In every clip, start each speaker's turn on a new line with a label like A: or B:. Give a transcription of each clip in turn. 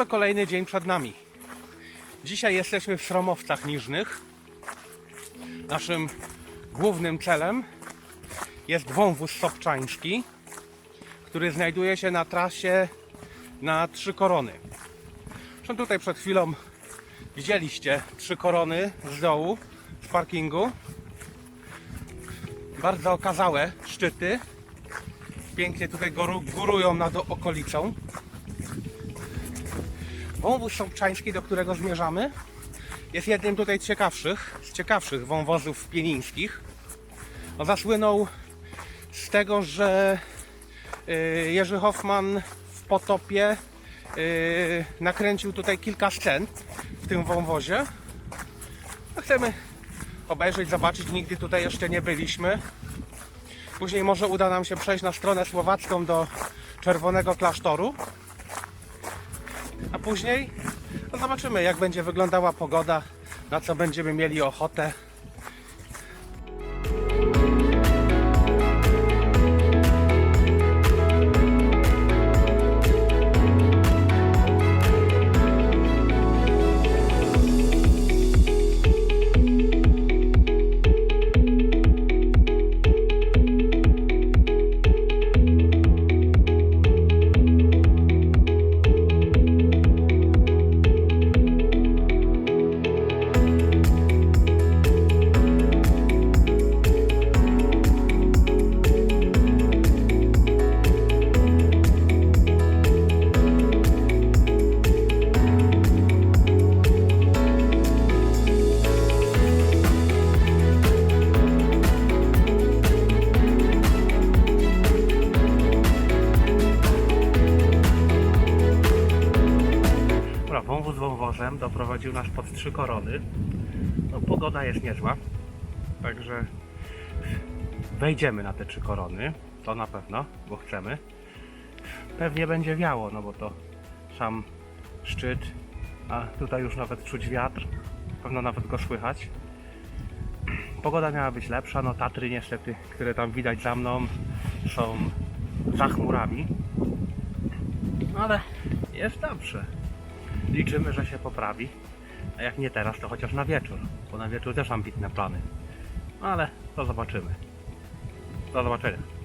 A: to kolejny dzień przed nami. Dzisiaj jesteśmy w Sromowcach Niżnych. Naszym głównym celem jest wąwóz Sobczański, który znajduje się na trasie na Trzy Korony. Zresztą tutaj przed chwilą widzieliście Trzy Korony z dołu, z parkingu. Bardzo okazałe szczyty. Pięknie tutaj góru, górują nad okolicą. Wąwóz Sobczański, do którego zmierzamy, jest jednym tutaj ciekawszych, z ciekawszych wąwozów pienińskich. No, zasłynął z tego, że y, Jerzy Hoffman w Potopie y, nakręcił tutaj kilka scen w tym wąwozie. No, chcemy obejrzeć, zobaczyć, nigdy tutaj jeszcze nie byliśmy. Później może uda nam się przejść na stronę słowacką do Czerwonego Klasztoru. Później no zobaczymy, jak będzie wyglądała pogoda, na co będziemy mieli ochotę. Wąwozem doprowadził nas pod trzy korony. No, pogoda jest niezła, także wejdziemy na te trzy korony. To na pewno, bo chcemy. Pewnie będzie wiało, no bo to sam szczyt, a tutaj już nawet czuć wiatr. Pewno nawet go słychać. Pogoda miała być lepsza, no Tatry niestety, które tam widać za mną, są za chmurami. No ale jest dobrze liczymy, że się poprawi. A jak nie teraz, to chociaż na wieczór, bo na wieczór też ambitne plany. No ale to zobaczymy. Do zobaczenia.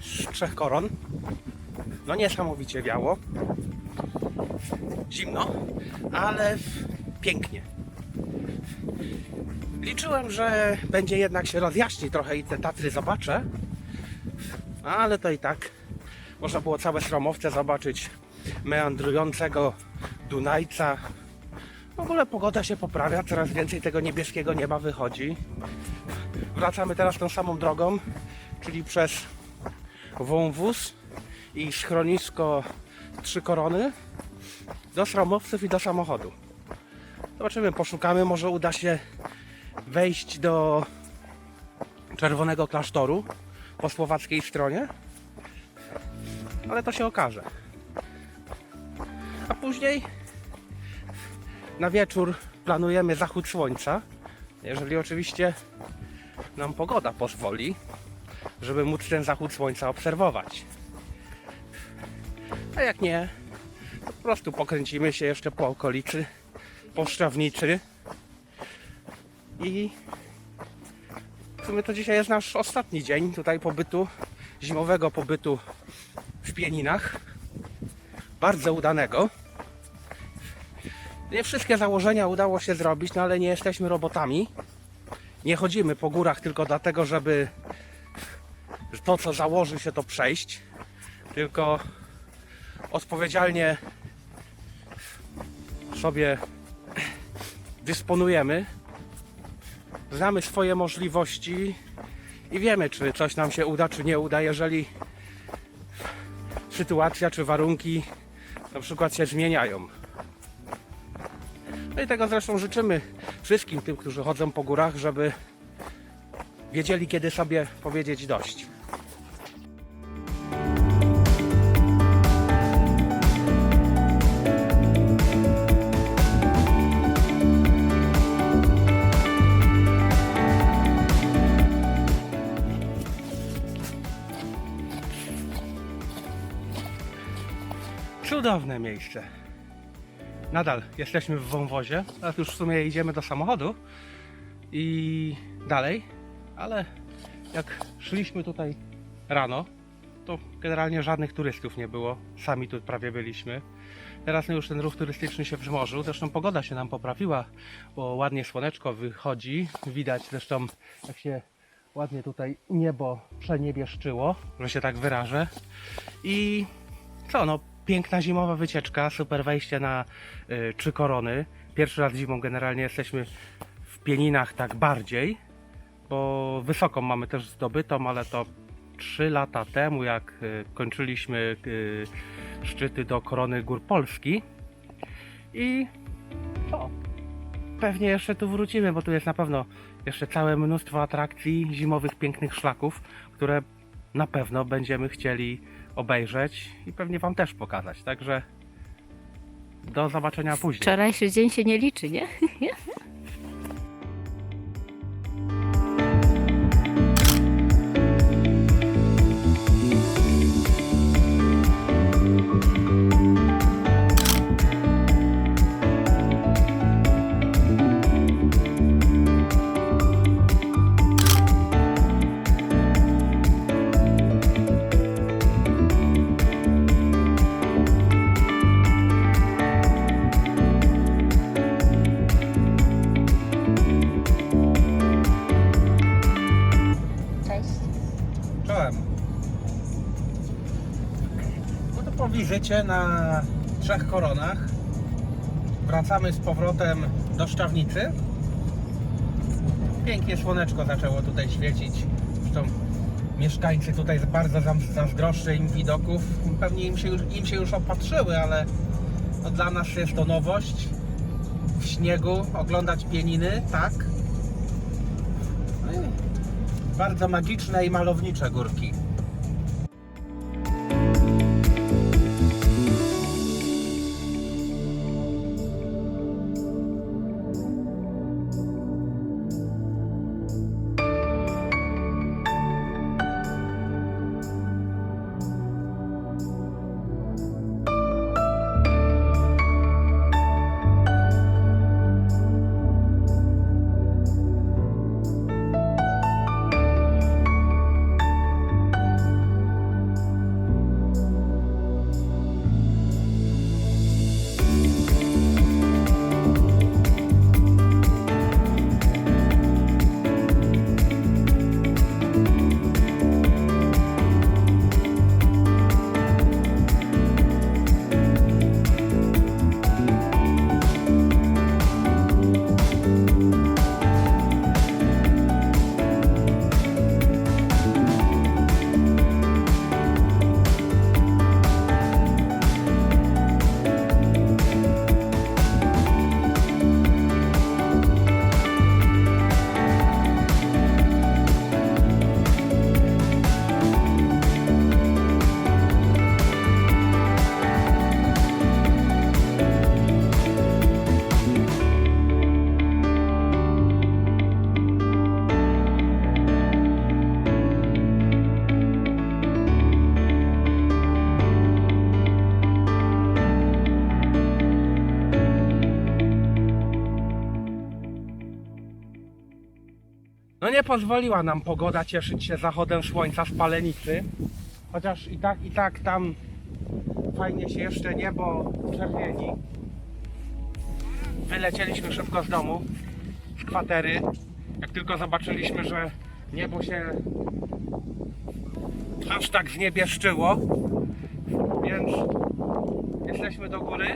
A: Z trzech koron. No niesamowicie wiało. Zimno, ale pięknie. Liczyłem, że będzie jednak się rozjaśni trochę i te Tatry zobaczę. Ale to i tak można było całe stromowce zobaczyć meandrującego Dunajca. W ogóle pogoda się poprawia, coraz więcej tego niebieskiego nieba wychodzi. Wracamy teraz tą samą drogą, czyli przez wąwóz i schronisko Trzy Korony do Sramowców i do samochodu. Zobaczymy, poszukamy, może uda się wejść do Czerwonego Klasztoru po słowackiej stronie, ale to się okaże. A później na wieczór planujemy zachód słońca, jeżeli oczywiście nam pogoda pozwoli, żeby móc ten zachód słońca obserwować. A jak nie, to po prostu pokręcimy się jeszcze po okolicy, po Szczawniczy i w sumie to dzisiaj jest nasz ostatni dzień tutaj pobytu, zimowego pobytu w Pieninach. Bardzo udanego. Nie wszystkie założenia udało się zrobić, no ale nie jesteśmy robotami. Nie chodzimy po górach tylko dlatego, żeby to, co założy się, to przejść. Tylko odpowiedzialnie sobie dysponujemy. Znamy swoje możliwości i wiemy, czy coś nam się uda, czy nie uda, jeżeli sytuacja czy warunki na przykład się zmieniają. No i tego zresztą życzymy wszystkim tym, którzy chodzą po górach, żeby wiedzieli, kiedy sobie powiedzieć dość. Cudowne miejsce. Nadal jesteśmy w wąwozie, teraz już w sumie idziemy do samochodu i dalej, ale jak szliśmy tutaj rano, to generalnie żadnych turystów nie było, sami tu prawie byliśmy. Teraz no już ten ruch turystyczny się wzmożył, zresztą pogoda się nam poprawiła, bo ładnie słoneczko wychodzi, widać zresztą jak się ładnie tutaj niebo przeniebieszczyło, że się tak wyrażę. I co, no piękna zimowa wycieczka, super wejście na y, Trzy Korony. Pierwszy raz zimą generalnie jesteśmy w Pieninach tak bardziej, bo wysoką mamy też zdobytą, ale to 3 lata temu, jak y, kończyliśmy y, szczyty do Korony Gór Polski. I co? Pewnie jeszcze tu wrócimy, bo tu jest na pewno jeszcze całe mnóstwo atrakcji, zimowych, pięknych szlaków, które na pewno będziemy chcieli obejrzeć i pewnie Wam też pokazać. Także do zobaczenia później.
B: Wczorajszy dzień się nie liczy, nie?
A: Wizycie na Trzech Koronach wracamy z powrotem do Szczawnicy. Pięknie słoneczko zaczęło tutaj świecić. Zresztą mieszkańcy tutaj bardzo zazdroszczą im widoków. Pewnie im się już, im się już opatrzyły, ale no dla nas jest to nowość. W śniegu oglądać pieniny, tak? No bardzo magiczne i malownicze górki. Nie pozwoliła nam pogoda cieszyć się zachodem słońca z palenicy. Chociaż i tak, i tak tam fajnie się jeszcze niebo czerwieni. Wylecieliśmy szybko z domu, z kwatery. Jak tylko zobaczyliśmy, że niebo się aż tak zniebieszczyło, więc jesteśmy do góry.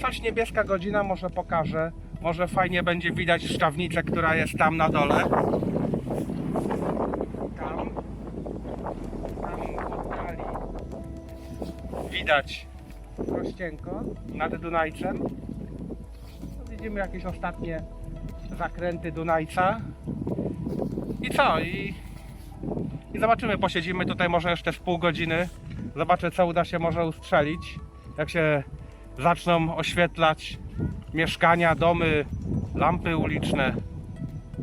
A: Coś niebieska godzina może pokaże. Może fajnie będzie widać szczawnicę, która jest tam na dole. Tam. Tam w oddali. Widać Prościenko nad Dunajcem. Widzimy jakieś ostatnie zakręty Dunajca. I co? I, I zobaczymy, posiedzimy tutaj może jeszcze z pół godziny. Zobaczę co uda się może ustrzelić. Jak się zaczną oświetlać mieszkania, domy, lampy uliczne.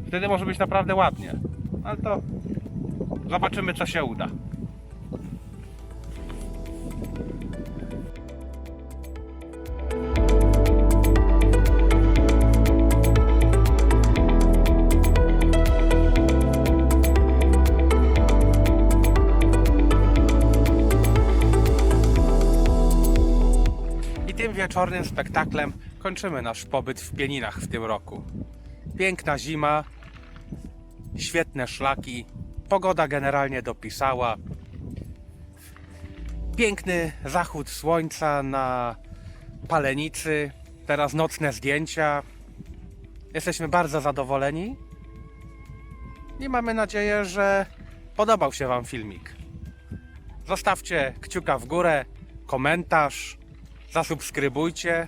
A: Wtedy może być naprawdę ładnie. Ale to zobaczymy co się uda. Wieczornym spektaklem kończymy nasz pobyt w Pieninach w tym roku. Piękna zima, świetne szlaki, pogoda generalnie dopisała. Piękny zachód słońca na palenicy, teraz nocne zdjęcia. Jesteśmy bardzo zadowoleni i mamy nadzieję, że podobał się Wam filmik. Zostawcie kciuka w górę, komentarz, zasubskrybujcie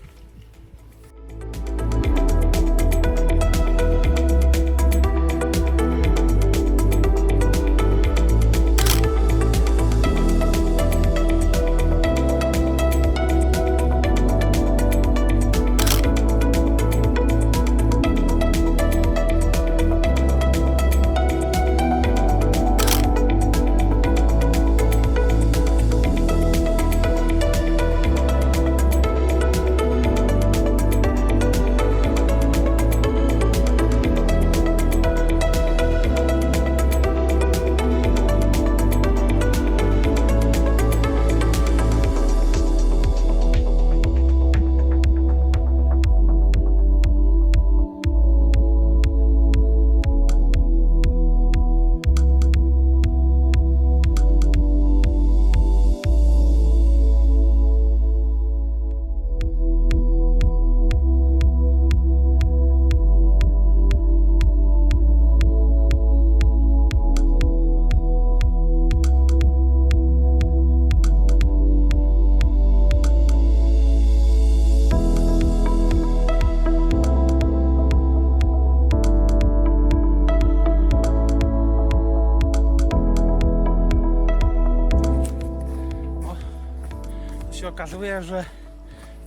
A: Że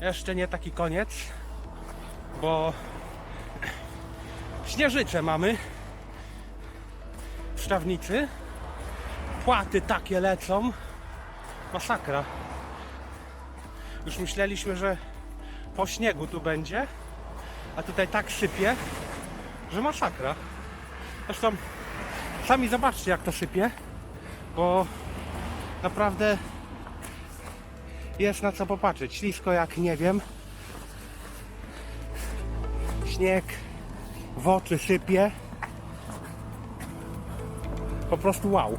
A: jeszcze nie taki koniec, bo śnieżyce mamy w Szczawnicy. Płaty takie lecą. Masakra. Już myśleliśmy, że po śniegu tu będzie, a tutaj tak sypie, że masakra. Zresztą sami zobaczcie jak to sypie, bo naprawdę jest na co popatrzeć. Ślisko jak nie wiem. Śnieg w oczy sypie. Po prostu wow.